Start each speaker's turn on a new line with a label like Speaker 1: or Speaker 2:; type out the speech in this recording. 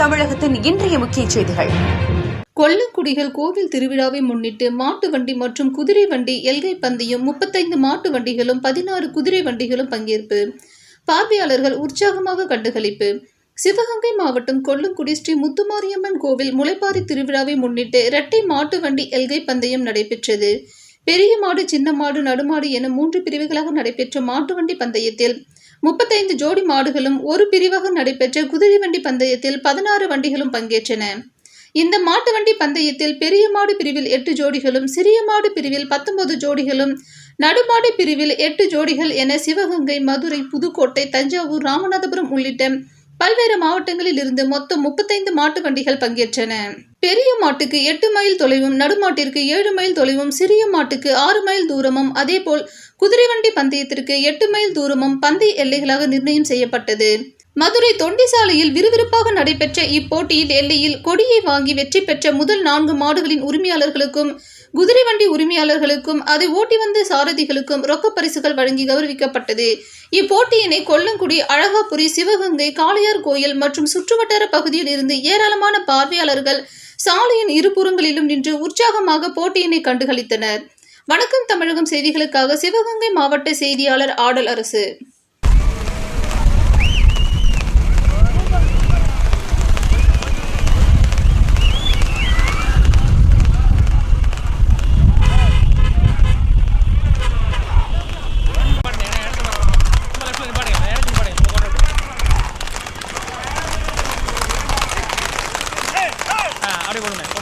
Speaker 1: தமிழகத்தின் இன்றைய முக்கிய செய்திகள்.
Speaker 2: கொல்லக்குடியில் கோவில் திருவிழாவை முன்னிட்டு மாட்டு வண்டி மற்றும் குதிரை வண்டி எல்கை பந்தயம் முப்பத்தைந்து மாட்டு வண்டிகளும் பதினாறு குதிரை வண்டிகளும் பங்கேற்பு. பார்வையாளர்கள் உற்சாகமாக கண்டுகளிப்பு. சிவகங்கை மாவட்டம் கொல்லங்குடி ஸ்ரீ முத்துமாரியம்மன் கோவில் முளைப்பாரி திருவிழாவை முன்னிட்டு இரட்டை மாட்டு வண்டி எல்கை பந்தயம் நடைபெற்றது. பெரிய மாடு சின்ன மாடு நடுமாடு என மூன்று பிரிவுகளாக நடைபெற்ற மாட்டு வண்டி பந்தயத்தில் முப்பத்தைந்து ஜோடி மாடுகளும் ஒரு பிரிவாக நடைபெற்ற குதிரை வண்டி பந்தயத்தில் பதினாறு வண்டிகளும் பங்கேற்றன. இந்த மாட்டு வண்டி பந்தயத்தில் பெரிய மாடு பிரிவில் எட்டு ஜோடிகளும் சிறிய மாடு பிரிவில் பத்தொன்பது ஜோடிகளும் நடுமாடு பிரிவில் எட்டு ஜோடிகள் என சிவகங்கை மதுரை புதுக்கோட்டை தஞ்சாவூர் ராமநாதபுரம் உள்ளிட்ட பல்வேறு மாவட்டங்களில் இருந்து மொத்தம் முப்பத்தைந்து மாட்டு வண்டிகள் பங்கேற்றன. பெரிய மாட்டுக்கு எட்டு மைல் தொலைவும் நடுமாட்டிற்கு ஏழு மைல் தொலைவும் சிறிய மாட்டுக்கு ஆறு மைல் தூரமும் அதேபோல் குதிரை வண்டி பந்தயத்திற்கு எட்டு மைல் தூரமும் பந்தய எல்லைகளாக நிர்ணயம் செய்யப்பட்டது. மதுரை தொண்டிசாலையில் விறுவிறுப்பாக நடைபெற்ற இப்போட்டியில் எல்லையில் கொடியை வாங்கி வெற்றி பெற்ற முதல் நான்கு மாடுகளின் உரிமையாளர்களுக்கும் குதிரை வண்டி உரிமையாளர்களுக்கும் அதை ஓட்டி வந்த சாரதிகளுக்கும் ரொக்க பரிசுகள் வழங்கி கௌரவிக்கப்பட்டது. இப்போட்டியினை கொல்லங்குடி அழகாபுரி சிவகங்கை காளையார் கோயில் மற்றும் சுற்றுவட்டார பகுதியில் இருந்து ஏராளமான பார்வையாளர்கள் சாலையின் இருபுறங்களிலும் நின்று உற்சாகமாக போட்டியினை கண்டுகளித்தனர். வணக்கம் தமிழகம் செய்திகளுக்காக சிவகங்கை மாவட்ட செய்தியாளர் ஆடல் அரசு. അടിപൊളി